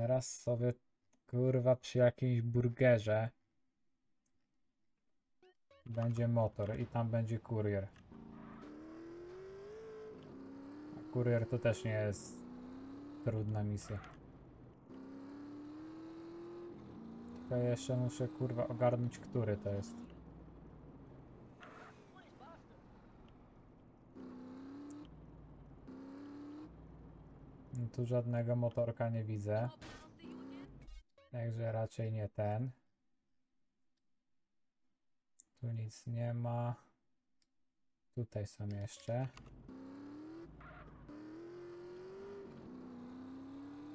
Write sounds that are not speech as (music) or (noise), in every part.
Teraz sobie kurwa przy jakimś burgerze będzie motor i tam będzie kurier. A kurier to też nie jest trudna misja. Tylko jeszcze muszę kurwa ogarnąć, który to jest. Tu żadnego motorka nie widzę. Także raczej nie ten. Tu nic nie ma. Tutaj są jeszcze.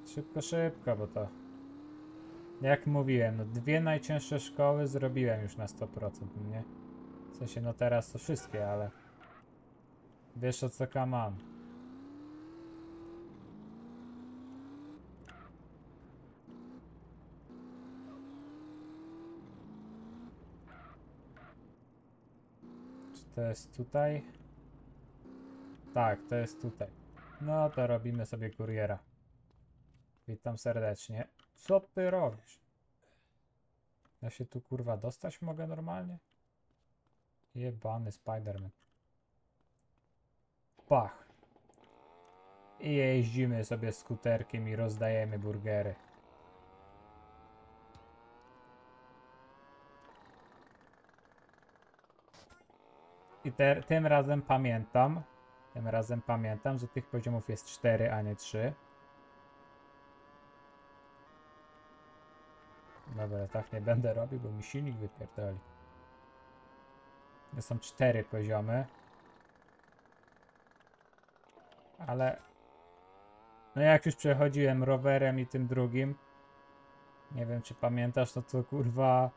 Szybko, szybko, bo to. Jak mówiłem, no dwie najcięższe szkoły zrobiłem już na 100%, no nie? W sensie, no teraz to wszystkie, ale. Wiesz o co kam to jest tutaj? Tak, to jest tutaj. No to robimy sobie kuriera. Witam serdecznie. Co ty robisz? Ja się tu kurwa dostać mogę normalnie? Jebany Spiderman. Pach. I jeździmy sobie skuterkiem i rozdajemy burgery. I te, tym razem pamiętam, tym razem pamiętam, że tych poziomów jest 4, a nie 3. Dobra, tak nie będę robił, bo mi silnik wypierdoli. To są 4 poziomy. Ale... No jak już przechodziłem rowerem i tym drugim, nie wiem czy pamiętasz, no to kurwa...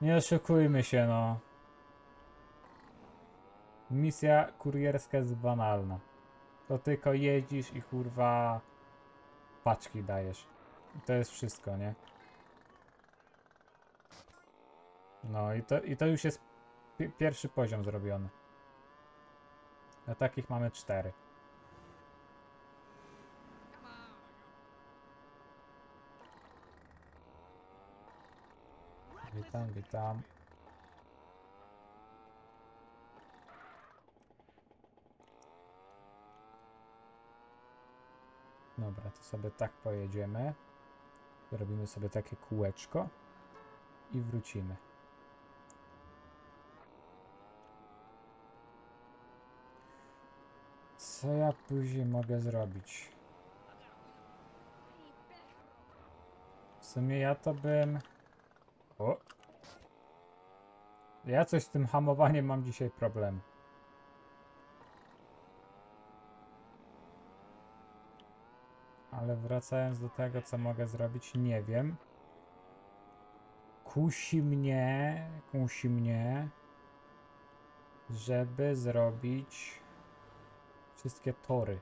Nie oszukujmy się, no. Misja kurierska jest banalna. To tylko jeździsz i kurwa paczki dajesz. I to jest wszystko, nie? No i to, i to już jest pi- pierwszy poziom zrobiony. A takich mamy cztery. Witam, witam. Dobra, to sobie tak pojedziemy. Zrobimy sobie takie kółeczko i wrócimy. Co ja później mogę zrobić? W sumie ja to bym... O! Ja coś z tym hamowaniem mam dzisiaj problem. Ale wracając do tego, co mogę zrobić, nie wiem. Kusi mnie, kusi mnie, żeby zrobić wszystkie tory.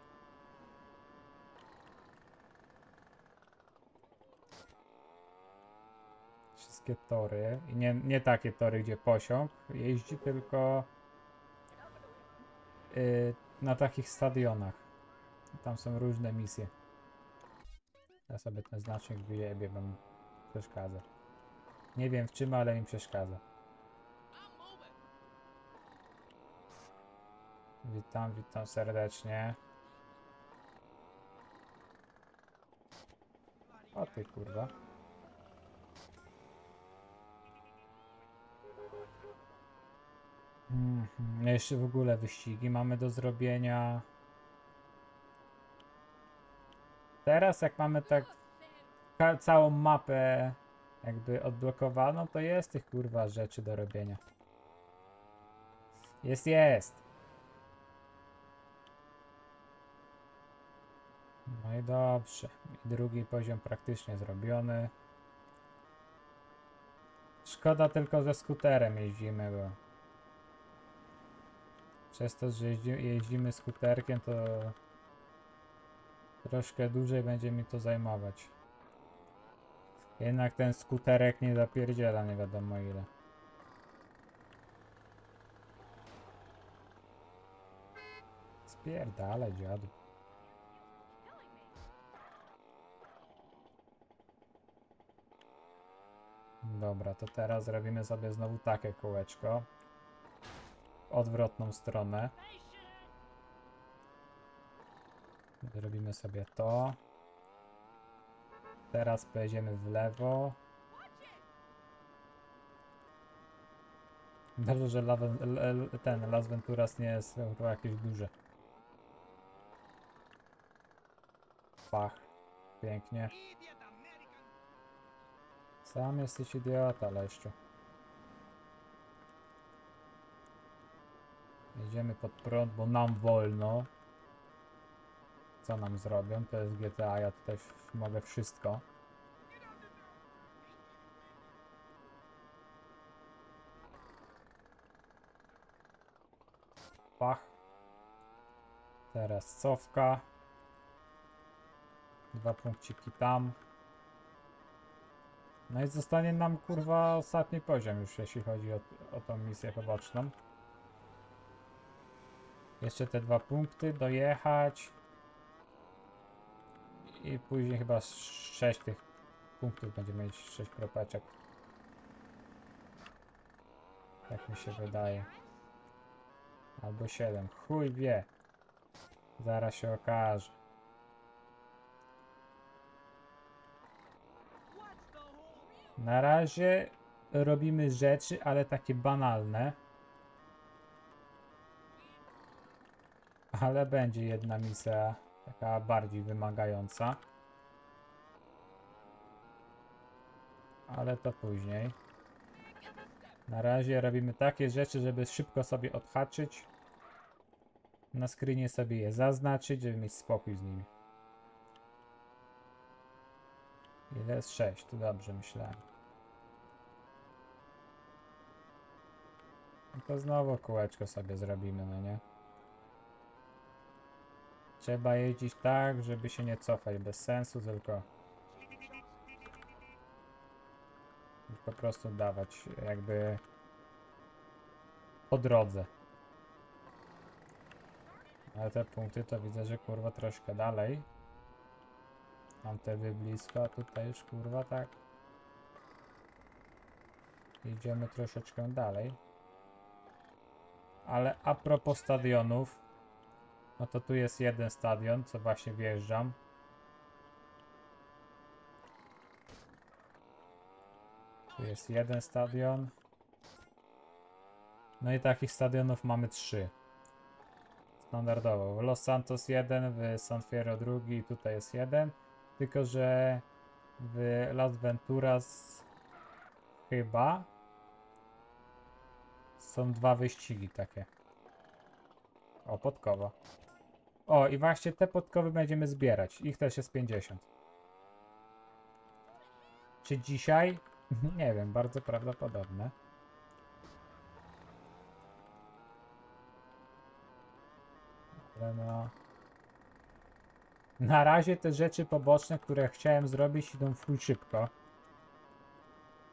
Wszystkie tory. I nie, nie takie tory, gdzie posiąg jeździ, tylko yy, na takich stadionach. Tam są różne misje. Ja sobie ten znacznik wyjebię, bo mi przeszkadza. Nie wiem w czym, ale mi przeszkadza. Witam, witam serdecznie. O ty kurwa. Mhm, Jeszcze w ogóle wyścigi mamy do zrobienia. Teraz jak mamy tak całą mapę jakby odblokowaną, to jest tych kurwa rzeczy do robienia. Jest, jest. No i dobrze. I drugi poziom praktycznie zrobiony. Szkoda tylko, że skuterem jeździmy, bo przez to, że jeździ, jeździmy skuterkiem, to Troszkę dłużej będzie mi to zajmować. Jednak ten skuterek nie zapierdziela nie wiadomo ile. Spierdala dziadu. Dobra, to teraz robimy sobie znowu takie kółeczko. Odwrotną stronę. Zrobimy sobie to. Teraz pojedziemy w lewo. Dobrze, że Laven, l, l, ten Las Venturas nie jest chyba jakieś duże. Pach. Pięknie. Sam jesteś idiota, Leszczu. Jedziemy pod prąd, bo nam wolno. Co nam zrobią? To jest GTA, ja tutaj mogę wszystko. Pach. Teraz cofka. Dwa punkciki tam. No i zostanie nam kurwa ostatni poziom już jeśli chodzi o, o tą misję poboczną. Jeszcze te dwa punkty dojechać. I później chyba z sześć tych punktów będziemy mieć sześć kropeczek. Tak mi się wydaje. Albo siedem. Chuj wie. Zaraz się okaże. Na razie robimy rzeczy, ale takie banalne. Ale będzie jedna misja taka bardziej wymagająca. Ale to później. Na razie robimy takie rzeczy, żeby szybko sobie odhaczyć. Na screenie sobie je zaznaczyć, żeby mieć spokój z nimi. Ile jest 6? To dobrze myślałem. No to znowu kółeczko sobie zrobimy, no nie? Trzeba jeździć tak, żeby się nie cofać bez sensu, tylko po prostu dawać jakby po drodze. Ale te punkty to widzę, że kurwa troszkę dalej. Mam te blisko, a tutaj już kurwa tak. Idziemy troszeczkę dalej. Ale a propos stadionów, no to tu jest jeden stadion, co właśnie wjeżdżam. Tu jest jeden stadion. No i takich stadionów mamy trzy. Standardowo. W Los Santos jeden, w San Fierro drugi i tutaj jest jeden. Tylko, że w Las Venturas chyba są dwa wyścigi takie. O, podkowa. O, i właśnie te podkowy będziemy zbierać. Ich też jest 50. Czy dzisiaj? (laughs) Nie wiem, bardzo prawdopodobne. Ale no... Na razie te rzeczy poboczne, które chciałem zrobić, idą full szybko.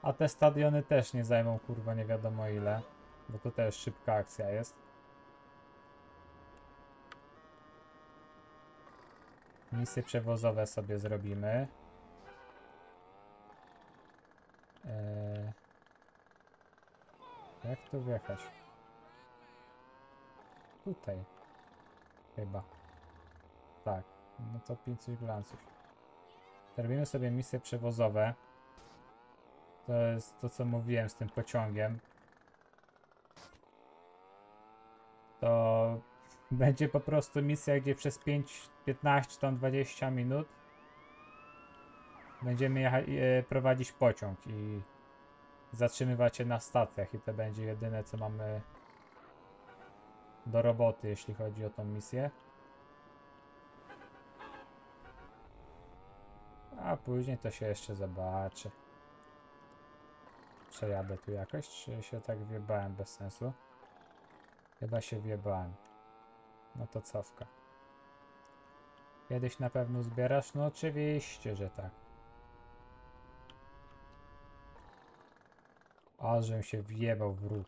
A te stadiony też nie zajmą kurwa nie wiadomo ile. Bo to też szybka akcja jest. Misje przewozowe sobie zrobimy. Eee, jak tu wjechać? Tutaj. Chyba. Tak. No to 500 glanców. Robimy sobie misje przewozowe. To jest to, co mówiłem z tym pociągiem. To będzie po prostu misja, gdzie przez 5, 15, tam 20 minut będziemy jecha- e, prowadzić pociąg i zatrzymywać się na stacjach i to będzie jedyne, co mamy do roboty, jeśli chodzi o tą misję. A później to się jeszcze zobaczy. Przejadę tu jakoś, czy się tak wjebałem bez sensu? Chyba się wjebałem. No to cofka. Kiedyś na pewno zbierasz? No oczywiście, że tak. A, się wjebał w róg.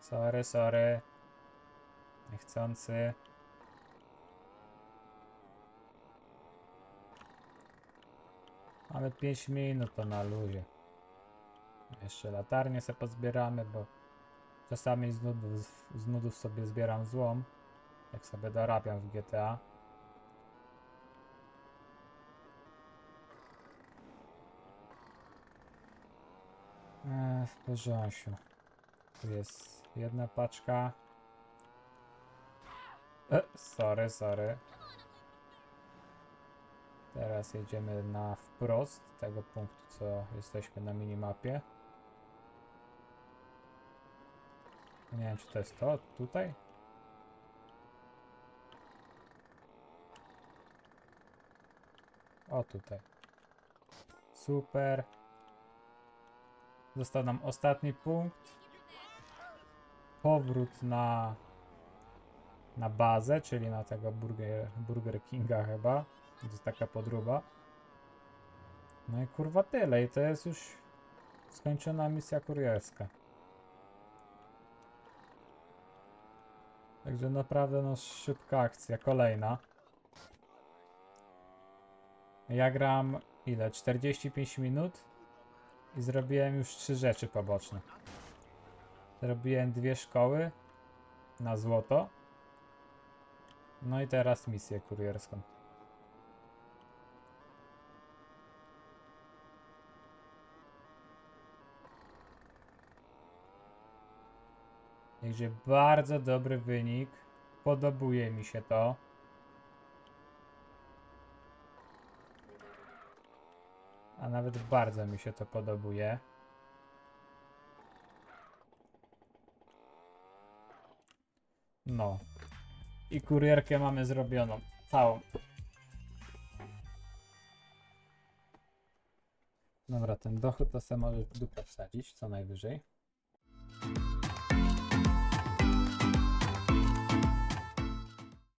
Sorry, sorry. Niechcący. Nawet 5 minut to na luzie. Jeszcze latarnię sobie pozbieramy, bo czasami z nudów, z nudów sobie zbieram złom. Jak sobie dorabiam w GTA. Eee, w porządku. Tu jest jedna paczka. E, sorry, sorry. Teraz jedziemy na wprost tego punktu, co jesteśmy na minimapie. Nie wiem, czy to jest to tutaj? O, tutaj. Super. Został nam ostatni punkt. Powrót na na bazę, czyli na tego Burger, Burger Kinga chyba. To jest taka podróba. No i kurwa tyle i to jest już skończona misja kurierska. Także naprawdę no szybka akcja, kolejna. Ja gram ile? 45 minut i zrobiłem już trzy rzeczy poboczne. Zrobiłem dwie szkoły na złoto. No i teraz misję kurierską. Także bardzo dobry wynik. Podobuje mi się to. A nawet bardzo mi się to podobuje. No. I kurierkę mamy zrobioną. Całą. Dobra, ten dochód to sobie możesz w dupę wsadzić, co najwyżej.